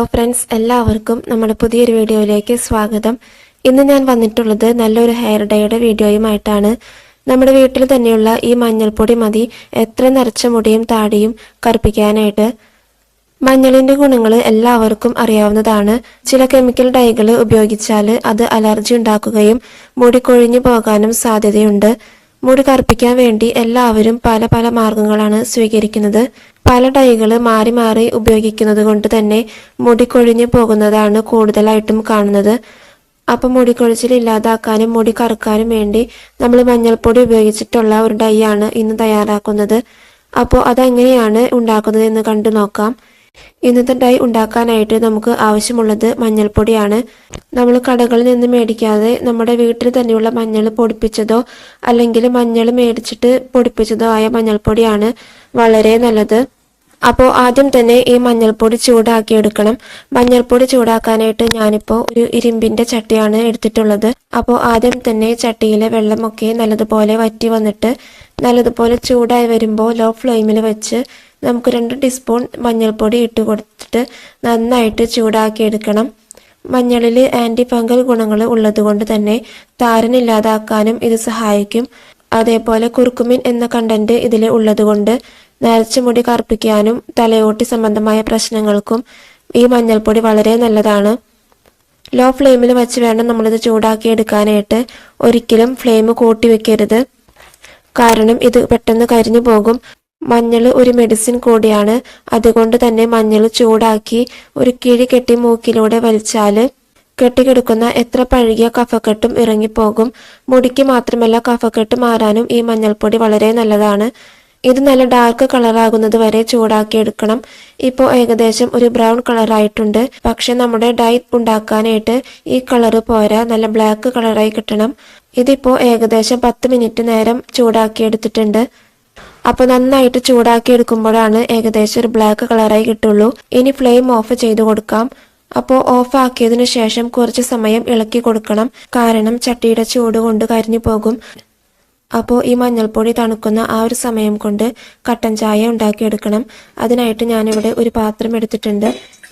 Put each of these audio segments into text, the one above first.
Hello friends എല്ലാവർക്കും നമ്മുടെ പുതിയൊരു വീഡിയോയിലേക്ക് സ്വാഗതം. ഇന്ന് ഞാൻ വന്നിട്ടുള്ളത് നല്ലൊരു ഹെയർ ഡേയുടെ വീഡിയോയുമായിട്ടാണ്. നമ്മുടെ വീട്ടിൽ തന്നെയുള്ള ഈ മഞ്ഞൾപ്പൊടി മതി. എത്ര നിറച്ച മുടിയും താടിയും കറുപ്പിക്കാനായിട്ട്. മഞ്ഞളിന്റെ ഗുണങ്ങൾ എല്ലാവർക്കും അറിയാവുന്നതാണ്. ചില കെമിക്കൽ ഡൈകൾ ഉപയോഗിച്ചാൽ അത് അലർജി ഉണ്ടാക്കുകയും മുടി കൊഴിഞ്ഞു പോകാനും സാധ്യതയുണ്ട്. മുടി കറുപ്പിക്കാൻ വേണ്ടി എല്ലാവരും പല പല മാർഗങ്ങളാണ് സ്വീകരിക്കുന്നത്. പല ഡൈകൾ മാറി മാറി ഉപയോഗിക്കുന്നത് കൊണ്ട് തന്നെ മുടി കൊഴിഞ്ഞു പോകുന്നതാണ് കൂടുതലായിട്ടും കാണുന്നത്. അപ്പൊ മുടി കൊഴിച്ചിൽ ഇല്ലാതാക്കാനും മുടി കറുക്കാനും വേണ്ടി നമ്മൾ മഞ്ഞൾപ്പൊടി ഉപയോഗിച്ചിട്ടുള്ള ഒരു ഡൈ ആണ് ഇന്ന് തയ്യാറാക്കുന്നത്. അപ്പോൾ അതെങ്ങനെയാണ് ഉണ്ടാക്കുന്നത് എന്ന് കണ്ടു നോക്കാം. ഇന്നത്തെ ഡൈ ഉണ്ടാക്കാനായിട്ട് നമുക്ക് ആവശ്യമുള്ളത് മഞ്ഞൾപ്പൊടിയാണ്. നമ്മൾ കടകളിൽ നിന്ന് മേടിക്കാതെ നമ്മുടെ വീട്ടിൽ തന്നെയുള്ള മഞ്ഞൾ പൊടിപ്പിച്ചതോ അല്ലെങ്കിൽ മഞ്ഞൾ മേടിച്ചിട്ട് പൊടിപ്പിച്ചതോ ആയ മഞ്ഞൾപ്പൊടിയാണ് വളരെ നല്ലത്. അപ്പോൾ ആദ്യം തന്നെ ഈ മഞ്ഞൾപ്പൊടി ചൂടാക്കി എടുക്കണം മഞ്ഞൾപ്പൊടി ചൂടാക്കാനായിട്ട് ഞാനിപ്പോൾ ഒരു ഇരുമ്പിന്റെ ചട്ടിയാണ് എടുത്തിട്ടുള്ളത്. അപ്പോൾ ആദ്യം തന്നെ ചട്ടിയിലെ വെള്ളമൊക്കെ നല്ലതുപോലെ വറ്റി വന്നിട്ട് നല്ലതുപോലെ ചൂടായി വരുമ്പോൾ ലോ ഫ്ലെയിമിൽ വെച്ച് നമുക്ക് രണ്ട് ടീസ്പൂൺ മഞ്ഞൾപ്പൊടി ഇട്ട് കൊടുത്തിട്ട് നന്നായിട്ട് ചൂടാക്കി എടുക്കണം മഞ്ഞളിൽ ആന്റി ഫംഗൽ ഗുണങ്ങൾ ഉള്ളതുകൊണ്ട് തന്നെ താരനില്ലാതാക്കാനും ഇത് സഹായിക്കും. അതേപോലെ കുർക്കുമിൻ എന്ന കണ്ടന്റ് ഇതിൽ ഉള്ളതുകൊണ്ട് നരച്ച മുടി കറുപ്പിക്കാനും തലയോട്ടി സംബന്ധമായ പ്രശ്നങ്ങൾക്കും ഈ മഞ്ഞൾപ്പൊടി വളരെ നല്ലതാണ്. ലോ ഫ്ലെയിമിൽ വെച്ച് വേണം നമ്മളിത് ചൂടാക്കി എടുക്കാനായിട്ട് ഒരിക്കലും ഫ്ലെയിം കൂട്ടി വെക്കരുത്. കാരണം ഇത് പെട്ടെന്ന് കരിഞ്ഞു പോകും. മഞ്ഞൾ ഒരു മെഡിസിൻ കൂടിയാണ്. അതുകൊണ്ട് തന്നെ മഞ്ഞൾ ചൂടാക്കി ഒരു കിഴി കെട്ടി മൂക്കിലൂടെ വലിച്ചാൽ കെട്ടിക്കിടക്കുന്ന എത്ര പഴകിയ കഫക്കെട്ടും ഇറങ്ങിപ്പോകും. മുടിക്ക് മാത്രമല്ല കഫക്കെട്ട് മാറാനും ഈ മഞ്ഞൾപ്പൊടി വളരെ നല്ലതാണ്. ഇത് നല്ല ഡാർക്ക് കളറാകുന്നത് വരെ ചൂടാക്കി എടുക്കണം. ഇപ്പോൾ ഏകദേശം ഒരു ബ്രൗൺ കളറായിട്ടുണ്ട് പക്ഷെ നമ്മുടെ ഡൈ ഉണ്ടാക്കാനായിട്ട് ഈ കളറ് പോരാ. നല്ല ബ്ലാക്ക് കളറായി കിട്ടണം. ഇതിപ്പോൾ ഏകദേശം പത്ത് മിനിറ്റ് നേരം ചൂടാക്കി എടുത്തിട്ടുണ്ട്. അപ്പോൾ നന്നായിട്ട് ചൂടാക്കി എടുക്കുമ്പോഴാണ് ഏകദേശം ഒരു ബ്ലാക്ക് കളറായി കിട്ടുള്ളൂ. ഇനി ഫ്ലെയിം ഓഫ് ചെയ്ത് കൊടുക്കാം. അപ്പോൾ ഓഫ് ആക്കിയതിനു ശേഷം കുറച്ച് സമയം ഇളക്കി കൊടുക്കണം. കാരണം ചട്ടിയുടെ ചൂട് കൊണ്ട് കരിഞ്ഞു പോകും. അപ്പോൾ ഈ മഞ്ഞൾപ്പൊടി തണുക്കുന്ന ആ ഒരു സമയം കൊണ്ട് കട്ടൻ ചായ ഉണ്ടാക്കിയെടുക്കണം. അതിനായിട്ട് ഞാനിവിടെ ഒരു പാത്രം എടുത്തിട്ടുണ്ട്.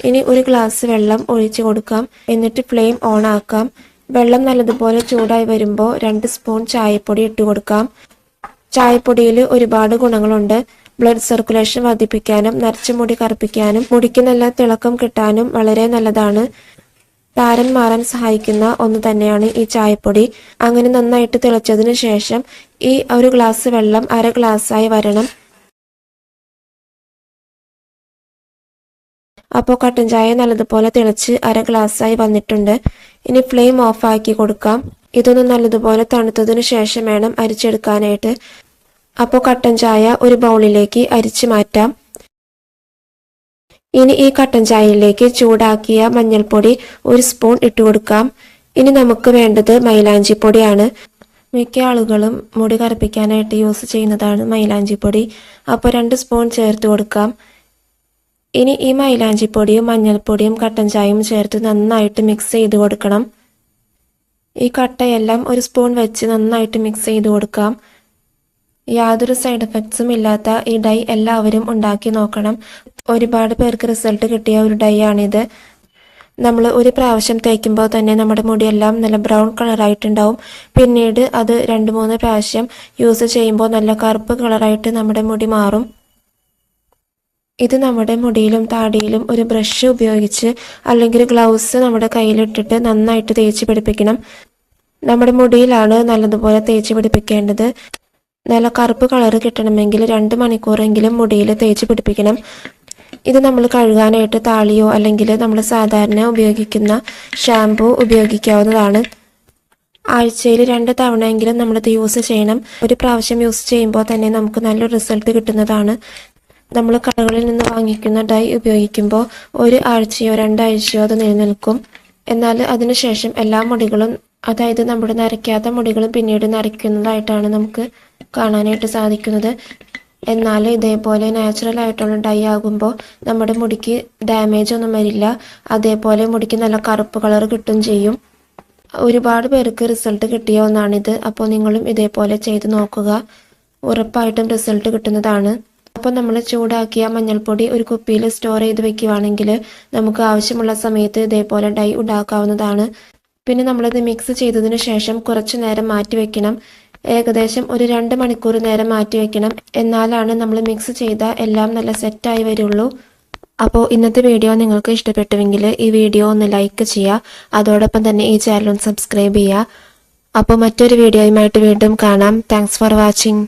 ഇനി ഒരു ഗ്ലാസ് വെള്ളം ഒഴിച്ചു കൊടുക്കാം. എന്നിട്ട് ഫ്ലെയിം ഓൺ ആക്കാം. വെള്ളം നല്ലതുപോലെ ചൂടായി വരുമ്പോൾ രണ്ട് സ്പൂൺ ചായപ്പൊടി ഇട്ട് കൊടുക്കാം. ചായപ്പൊടിയിൽ ഒരുപാട് ഗുണങ്ങളുണ്ട്. ബ്ലഡ് സർക്കുലേഷൻ വർദ്ധിപ്പിക്കാനും നരച്ച മുടി കറുപ്പിക്കാനും മുടിക്ക് നല്ല തിളക്കം കിട്ടാനും വളരെ നല്ലതാണ്. താരൻ മാറാൻ സഹായിക്കുന്ന ഒന്ന് തന്നെയാണ് ഈ ചായപ്പൊടി. അങ്ങനെ നന്നായിട്ട് തിളച്ചതിന് ശേഷം ഈ ഒരു ഗ്ലാസ് വെള്ളം അര ഗ്ലാസ്സായി വരണം. അപ്പോൾ കട്ടൻ ചായ നല്ലതുപോലെ തിളച്ച് അര ഗ്ലാസ്സായി വന്നിട്ടുണ്ട്. ഇനി ഫ്ലെയിം ഓഫ് ആക്കി കൊടുക്കാം. ഇതൊന്ന് നല്ലതുപോലെ തണുത്തതിനു ശേഷം വേണം അരിച്ചെടുക്കാനായിട്ട്. അപ്പോൾ കട്ടൻ ചായ ഒരു ബൗളിലേക്ക് അരിച്ചു മാറ്റാം. ഇനി ഈ കട്ടൻ ചായയിലേക്ക് ചൂടാക്കിയ മഞ്ഞൾപ്പൊടി ഒരു സ്പൂൺ ഇട്ട് കൊടുക്കാം. ഇനി നമുക്ക് വേണ്ടത് മൈലാഞ്ചിപ്പൊടിയാണ്. മിക്ക ആളുകളും മുടി കറുപ്പിക്കാനായിട്ട് യൂസ് ചെയ്യുന്നതാണ് മൈലാഞ്ചിപ്പൊടി. അപ്പോൾ രണ്ട് സ്പൂൺ ചേർത്ത് കൊടുക്കാം. ഇനി ഈ മൈലാഞ്ചിപ്പൊടിയും മഞ്ഞൾപ്പൊടിയും കട്ടൻ ചായയും ചേർത്ത് നന്നായിട്ട് മിക്സ് ചെയ്ത് കൊടുക്കണം. ഈ കട്ടയെല്ലാം ഒരു സ്പൂൺ വെച്ച് നന്നായിട്ട് മിക്സ് ചെയ്ത് കൊടുക്കാം. യാതൊരു സൈഡ് എഫക്ട്സും ഇല്ലാത്ത ഈ ഡൈ എല്ലാവരും ഉണ്ടാക്കി നോക്കണം. ഒരുപാട് പേർക്ക് റിസൾട്ട് കിട്ടിയ ഒരു ഡൈ ആണിത്. നമ്മൾ ഒരു പ്രാവശ്യം തേക്കുമ്പോൾ തന്നെ നമ്മുടെ മുടിയെല്ലാം നല്ല ബ്രൗൺ കളറായിട്ടുണ്ടാവും. പിന്നീട് അത് രണ്ട് മൂന്ന് പ്രാവശ്യം യൂസ് ചെയ്യുമ്പോൾ നല്ല കറുപ്പ് കളറായിട്ട് നമ്മുടെ മുടി മാറും. ഇത് നമ്മുടെ മുടിയിലും താടിയിലും ഒരു ബ്രഷ് ഉപയോഗിച്ച് അല്ലെങ്കിൽ ഗ്ലൗസ് നമ്മുടെ കയ്യിലിട്ടിട്ട് നന്നായിട്ട് തേച്ച് പിടിപ്പിക്കണം. നമ്മുടെ മുടിയിലാണ് നല്ലതുപോലെ തേച്ച് പിടിപ്പിക്കേണ്ടത്. നല്ല കറുപ്പ് കളർ കിട്ടണമെങ്കിൽ രണ്ട് മണിക്കൂറെങ്കിലും മുടിയിൽ തേച്ച് പിടിപ്പിക്കണം. ഇത് നമ്മൾ കഴുകാനായിട്ട് താളിയോ അല്ലെങ്കിൽ നമ്മൾ സാധാരണ ഉപയോഗിക്കുന്ന ഷാംപൂ ഉപയോഗിക്കാവുന്നതാണ്. ആഴ്ചയിൽ രണ്ട് തവണയെങ്കിലും നമ്മളിത് യൂസ് ചെയ്യണം. ഒരു പ്രാവശ്യം യൂസ് ചെയ്യുമ്പോൾ തന്നെ നമുക്ക് നല്ലൊരു റിസൾട്ട് കിട്ടുന്നതാണ്. നമ്മൾ കടകളിൽ നിന്ന് വാങ്ങിക്കുന്ന ഡൈ ഉപയോഗിക്കുമ്പോൾ ഒരു ആഴ്ചയോ രണ്ടാഴ്ചയോ അത് നിലനിൽക്കും. എന്നാൽ അതിനുശേഷം എല്ലാ മുടികളും അതായത് നമ്മുടെ നരയ്ക്കാത്ത മുടികളും പിന്നീട് നരയ്ക്കുന്നതായിട്ടാണ് നമുക്ക് കാണാനായിട്ട് സാധിക്കുന്നത്. എന്നാൽ ഇതേപോലെ നാച്ചുറൽ ആയിട്ടുള്ള ഡൈ ആകുമ്പോൾ നമ്മുടെ മുടിക്ക് ഡാമേജ് ഒന്നും വരില്ല. അതേപോലെ മുടിക്ക് നല്ല കറുപ്പ് കളർ കിട്ടും ചെയ്യും. ഒരുപാട് പേർക്ക് റിസൾട്ട് കിട്ടിയ ഒന്നാണിത്. അപ്പോൾ നിങ്ങളും ഇതേപോലെ ചെയ്ത് നോക്കുക. ഉറപ്പായിട്ടും റിസൾട്ട് കിട്ടുന്നതാണ്. അപ്പോൾ നമ്മൾ ചൂടാക്കിയ മഞ്ഞൾപ്പൊടി ഒരു കുപ്പിയിൽ സ്റ്റോർ ചെയ്ത് വെക്കുകയാണെങ്കിൽ നമുക്ക് ആവശ്യമുള്ള സമയത്ത് ഇതേപോലെ ഡൈ ഉണ്ടാക്കാവുന്നതാണ്. പിന്നെ നമ്മളിത് മിക്സ് ചെയ്തതിന് ശേഷം കുറച്ച് നേരം മാറ്റി വെക്കണം. ഏകദേശം ഒരു രണ്ട് മണിക്കൂർ നേരം മാറ്റി വെക്കണം. എന്നാലാണ് നമ്മൾ മിക്സ് ചെയ്ത എല്ലാം നല്ല സെറ്റായി വരുള്ളൂ. അപ്പോൾ ഇന്നത്തെ വീഡിയോ നിങ്ങൾക്ക് ഇഷ്ടപ്പെട്ടുവെങ്കിൽ ഈ വീഡിയോ ഒന്ന് ലൈക്ക് ചെയ്യുക. അതോടൊപ്പം തന്നെ ഈ ചാനൽ ഒന്ന് സബ്സ്ക്രൈബ് ചെയ്യുക. അപ്പോൾ മറ്റൊരു വീഡിയോയുമായിട്ട് വീണ്ടും കാണാം. Thanks for watching